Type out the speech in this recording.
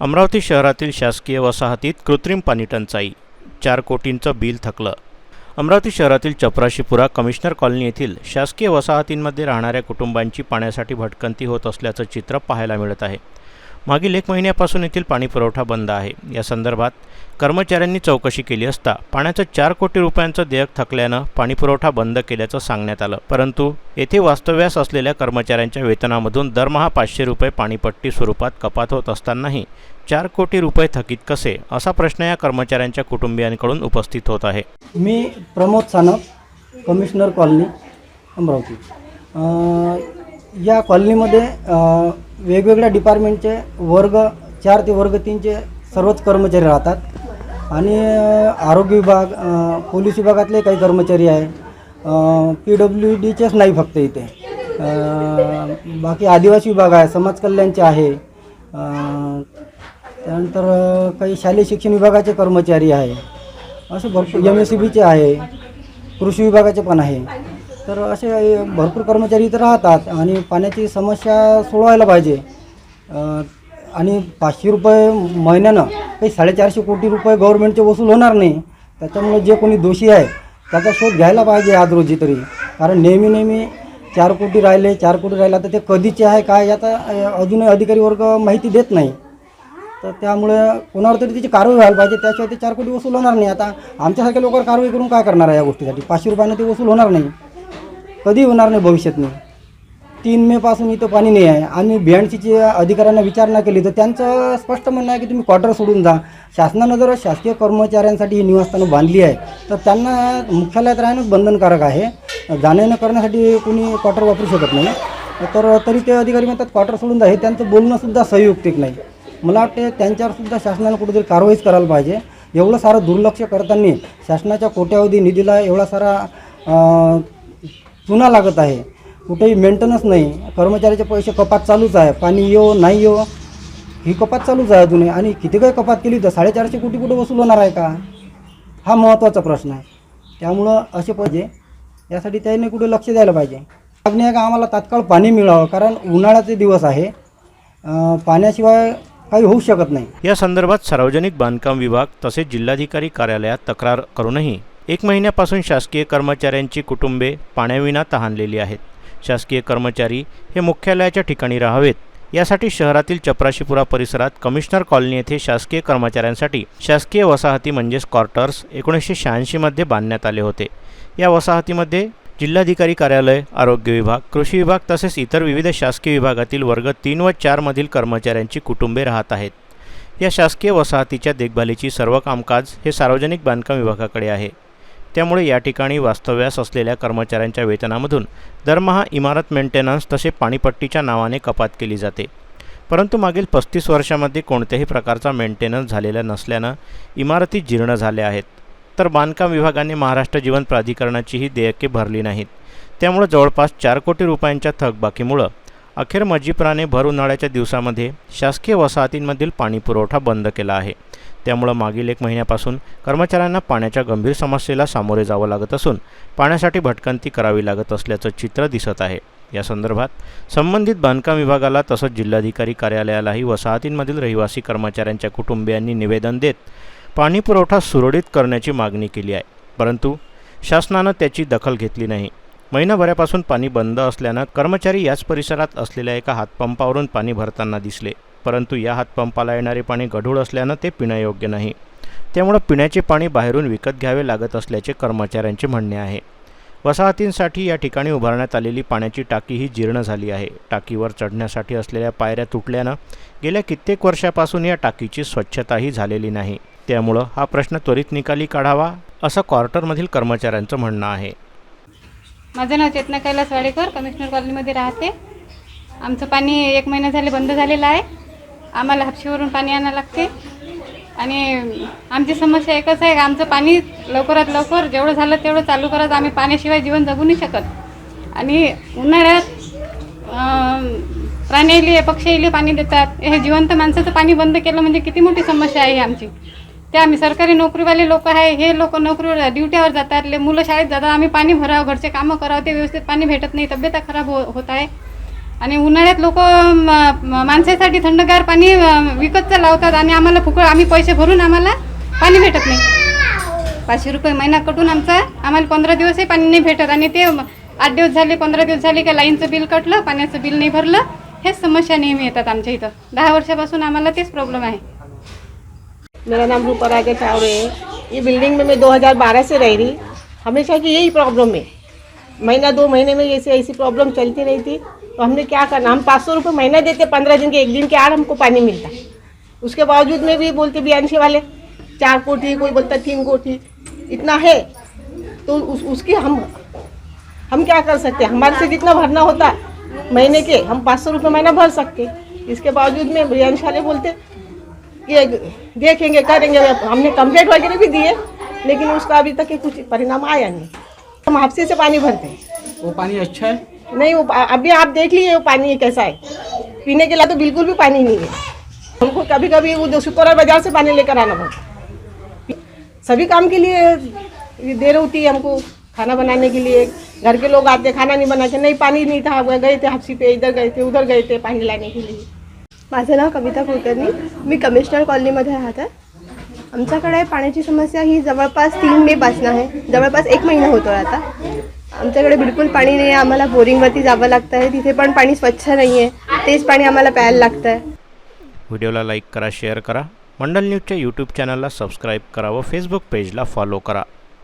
अमरावती शहरातील शासकीय वसाहतीत कृत्रिम पाणी टंचाई. चार कोटींचं बिल थकलं. अमरावती शहरातील चपराशीपुरा कमिशनर कॉलनी येथील शासकीय वसाहतींमध्ये राहणाऱ्या कुटुंबांची पाण्यासाठी भटकंती होत असल्याचं चित्र पाहायला मिळत आहे. मागील एक महिन्यापासून येथील पाणी पुरवठा बंद आहे. या संदर्भात कर्मचाऱ्यांनी चौकशी केली असता पाण्याचं चार कोटी रुपयांचं देयक थकल्यानं पाणीपुरवठा बंद केल्याचं सांगण्यात आलं. परंतु येथे वास्तव्यास असलेल्या कर्मचाऱ्यांच्या वेतनामधून दरमहा पाचशे रुपये पाणीपट्टी स्वरूपात कपात होत असतानाही चार कोटी रुपये थकीत कसे? असा प्रश्न या कर्मचाऱ्यांच्या कुटुंबियांकडून उपस्थित होत आहे. मी प्रमोद सानप कमिशनर कॉलनी अमरावती. या कॉलनीमध्ये वेगवेगळ्या डिपार्टमेंटचे वर्ग चार ते वर्ग तीनचे सर्वच कर्मचारी राहतात. आणि आरोग्य विभाग पोलीस विभागातले काही कर्मचारी आहे. पी डब्ल्यू डीचेच नाही फक्त इथे. बाकी आदिवासी विभाग आहे समाज कल्याणचे आहे. त्यानंतर काही शालेय शिक्षण विभागाचे कर्मचारी आहे. असे भरपूर एम एस सी बीचे आहे. कृषी विभागाचे पण आहे. तर असे भरपूर कर्मचारी इथं राहतात आणि पाण्याची समस्या सोडवायला पाहिजे. आणि पाचशे रुपये महिन्यानं काही साडेचारशे कोटी रुपये गव्हर्नमेंटचे वसूल होणार नाही. त्याच्यामुळे जे कोणी दोषी आहे त्याचा शोध घ्यायला पाहिजे आज रोजी तरी. कारण नेहमी नेहमी चार कोटी राहिले चार कोटी राहिले तर ते कधीचे आहे काय याचा अजूनही अधिकारी वर्ग माहिती देत नाही. तर त्यामुळे कोणावर तरी त्याची कारवाई व्हायला पाहिजे त्याशिवाय ते चार कोटी वसूल होणार नाही. आता आमच्यासारख्या लोकांवर कारवाई करून काय करणार आहे या गोष्टीसाठी? पाचशे रुपयानं ते वसूल होणार नाही. कधी होणार नाही भविष्यात नाही तीन मेपासून इथं पाणी नाही आहे. आणि बीएनसीची अधिकाऱ्यांना विचारणा केली तर त्यांचं स्पष्ट म्हणणं आहे की तुम्ही क्वार्टर सोडून जा. शासनानं जर शासकीय कर्मचाऱ्यांसाठी ही निवासस्थानं बांधली आहे तर त्यांना मुख्यालयात राहणंच बंधनकारक आहे. जाण्यानं येणं करण्यासाठी कोणी क्वार्टर वापरू शकत नाही. तर तरी ते अधिकारी म्हणतात क्वार्टर सोडून जा. हे त्यांचं बोलणंसुद्धा संयुक्तिक नाही. मला वाटते त्यांच्यावरसुद्धा शासनानं कुठेतरी कारवाईच करायला पाहिजे. एवढं सारं दुर्लक्ष करताना शासनाच्या कोट्यावधी निधीला एवढा सारा चुना लागत आहे. कुठेही मेंटेनन्स नाही. कर्मचाऱ्याचे पैसे कपात चालूच आहे. पाणी येऊ नाही येऊ ही कपात चालूच आहे अजूनही. आणि किती काही कपात केली तर साडेचारशे कोटी कुठे वसूल होणार आहे का? हा महत्त्वाचा प्रश्न आहे. त्यामुळं असे पाहिजे. यासाठी त्यांनी कुठे लक्ष द्यायला पाहिजे. मागणी आहे का आम्हाला तात्काळ पाणी मिळावं? कारण उन्हाळ्याचे दिवस आहे. पाण्याशिवाय काही होऊ शकत नाही. या संदर्भात सार्वजनिक बांधकाम विभाग तसेच जिल्हाधिकारी कार्यालयात तक्रार करूनही एक महिन्यापासून शासकीय कर्मचाऱ्यांची कुटुंबे पाण्याविना तहानलेली आहेत. शासकीय कर्मचारी हे मुख्यालयाच्या ठिकाणी राहावेत. यासाठी शहरातील चपराशीपुरा परिसरात कमिशनर कॉलनी येथे शासकीय कर्मचाऱ्यांसाठी शासकीय वसाहती म्हणजेच क्वार्टर्स एकोणीसशे शहाऐंशीमध्ये बांधण्यात आले होते. या वसाहतीमध्ये जिल्हाधिकारी कार्यालय आरोग्य विभाग कृषी विभाग तसेच इतर विविध शासकीय विभागातील वर्ग तीन व चारमधील कर्मचाऱ्यांची कुटुंबे राहत आहेत. या शासकीय वसाहतीच्या देखभालीची सर्व कामकाज हे सार्वजनिक बांधकाम विभागाकडे आहे. त्यामुळे या ठिकाणी वास्तव्यास असलेल्या कर्मचाऱ्यांच्या वेतनामधून दरमहा इमारत मेंटेनन्स तसे पाणीपट्टीच्या नावाने कपात केली जाते. परंतु मागील पस्तीस वर्षामध्ये कोणत्याही प्रकारचा मेंटेनन्स झालेला नसल्यानं इमारती जीर्ण झाल्या आहेत. तर बांधकाम विभागाने महाराष्ट्र जीवन प्राधिकरणाचीही देयके भरली नाहीत. त्यामुळं जवळपास चार कोटी रुपयांच्या थकबाकीमुळं अखेर मजिप्राने भर उन्हाळ्याच्या दिवसामध्ये शासकीय वसाहतींमधील पाणीपुरवठा बंद केला आहे. त्यामुळं मागील एक महिन्यापासून कर्मचाऱ्यांना पाण्याच्या गंभीर समस्येला सामोरे जावं लागत असून पाण्यासाठी भटकंती करावी लागत असल्याचं चित्र दिसत आहे. या संदर्भात संबंधित बांधकाम विभागाला तसंच जिल्हाधिकारी कार्यालयालाही वसाहतींमधील रहिवासी कर्मचाऱ्यांच्या कुटुंबियांनी निवेदन देत पाणीपुरवठा सुरळीत करण्याची मागणी केली आहे. परंतु शासनानं त्याची दखल घेतली नाही. महिनाभरापासून पाणी बंद असल्यानं कर्मचारी याच परिसरात असलेल्या एका हातपंपावरून पाणी भरताना दिसले. परंतु या हातपंपाला येणारे पाणी गढूळ असल्यानं ते पिण्यायोग्य नाही. त्यामुळं पिण्याचे पाणी बाहेरून विकत घ्यावे लागत असल्याचे कर्मचाऱ्यांचे म्हणणे आहे. वसाहतींसाठी या ठिकाणी उभारण्यात आलेली पाण्याची टाकी ही जीर्ण झाली आहे. टाकीवर चढण्यासाठी असलेल्या पायऱ्या तुटल्यानं गेल्या कित्येक वर्षापासून या टाकीची स्वच्छताही झालेली नाही. त्यामुळं हा प्रश्न त्वरित निकाली काढावा असं क्वार्टरमधील कर्मचाऱ्यांचं म्हणणं आहे. माझं नाव चेतना कैलास वाडेकर कमिशनर कॉलनीमध्ये राहते. आमचं पाणी एक महिना झाले बंद झालेलं आहे. आम्हाला हापशीवरून पाणी आणायला लागते. आणि आमची समस्या एकच आहे आमचं पाणी लवकरात लवकर जेवढं झालं तेवढं चालू करत आम्ही पाण्याशिवाय जीवन जगू नाही शकत. आणि उन्हाळ्यात प्राणी येईल पक्षी पक्षीले पाणी देतात. हे जिवंत माणसाचं पाणी बंद केलं म्हणजे किती मोठी समस्या आहे आमची. ते आम्ही सरकारी नोकरीवाले लोक आहे हे लोक नोकरीवर ड्युट्यावर जातात मुलं शाळेत जातात आम्ही पाणी भरावं घरचे कामं करावं ते व्यवस्थित पाणी भेटत नाही तब्येत खराब हो होत आहे. आणि उन्हाळ्यात लोक माणसासाठी थंडगार पाणी विकतचं लावतात आणि आम्हाला फुकळ आम्ही पैसे भरून आम्हाला पाणी भेटत नाही. पाचशे रुपये महिना कटून आमचा आम्हाला पंधरा दिवसही पाणी नाही भेटत आणि ते आठ दिवस झाले पंधरा दिवस झाले का लाईनचं बिल कटलं पाण्याचं बिल नाही भरलं. हेच समस्या नेहमी येतात आमच्या इथं. दहा वर्षापासून आम्हाला तेच प्रॉब्लेम आहे. मेरा नाम रूपा रागे चावरे है। ये बिल्डिंग में मैं 2012 से रह रही हमेशा की यही प्रॉब्लम है। महीना दो महीने में ऐसे ऐसी प्रॉब्लम चलती रही थी तो हमने क्या करना, हम पाँच सौ रुपये महीना देते, पंद्रह दिन के, एक दिन के आड़ हमको पानी मिलता। उसके बावजूद में भी बोलते बियांशी वाले, चार कोठी, कोई बोलता तीन कोठी, इतना है। तो उस, उसकी हम हम क्या कर सकते हैं? हमारे से जितना भरना होता महीने के, हम पाँच सौ रुपये महीना भर सकते इसके बावजूद में बियांशी वाले बोलते, ये देखेंगे, करेंगे हमने कंप्लेंट वगैरह भी दिए, लेकिन उसका अभी तक कुछ परिणाम आया नहीं। हम हाफसे से पानी भरते हैं। वो पानी अच्छा है? नहीं वो अभी आप देख लिए वो पानी कैसा है। पीने के लिए तो बिल्कुल भी पानी नहीं है। हमको कभी कभी वो शुक्रवार बाजार से पानी लेकर आना पड़ता सभी काम के लिए देर होती है हमको खाना बनाने के लिए। घर के लोग आते खाना नहीं बनाते नहीं पानी नहीं था गए थे हापसी पे इधर गए थे उधर गए थे पाणी लाने के लिए। माझं नाव कविता कुलकर्णी. मी कमिशनर कॉलनीमध्ये राहत आहे. आमच्याकडे पाण्याची समस्या ही जवळपास तीन मेपासून आहे. जवळपास एक महिना होतो आता. आमच्याकडे बिलकुल पाणी नाही आहे. आम्हाला बोरिंगवरती जावं लागतं आहे. तिथे पण पाणी स्वच्छ नाही आहे तेच पाणी आम्हाला प्यायला लागतं आहे. व्हिडिओला लाईक करा शेअर करा. मंडल न्यूजच्या यूट्यूब चॅनलला सबस्क्राईब करा व फेसबुक पेजला फॉलो करा.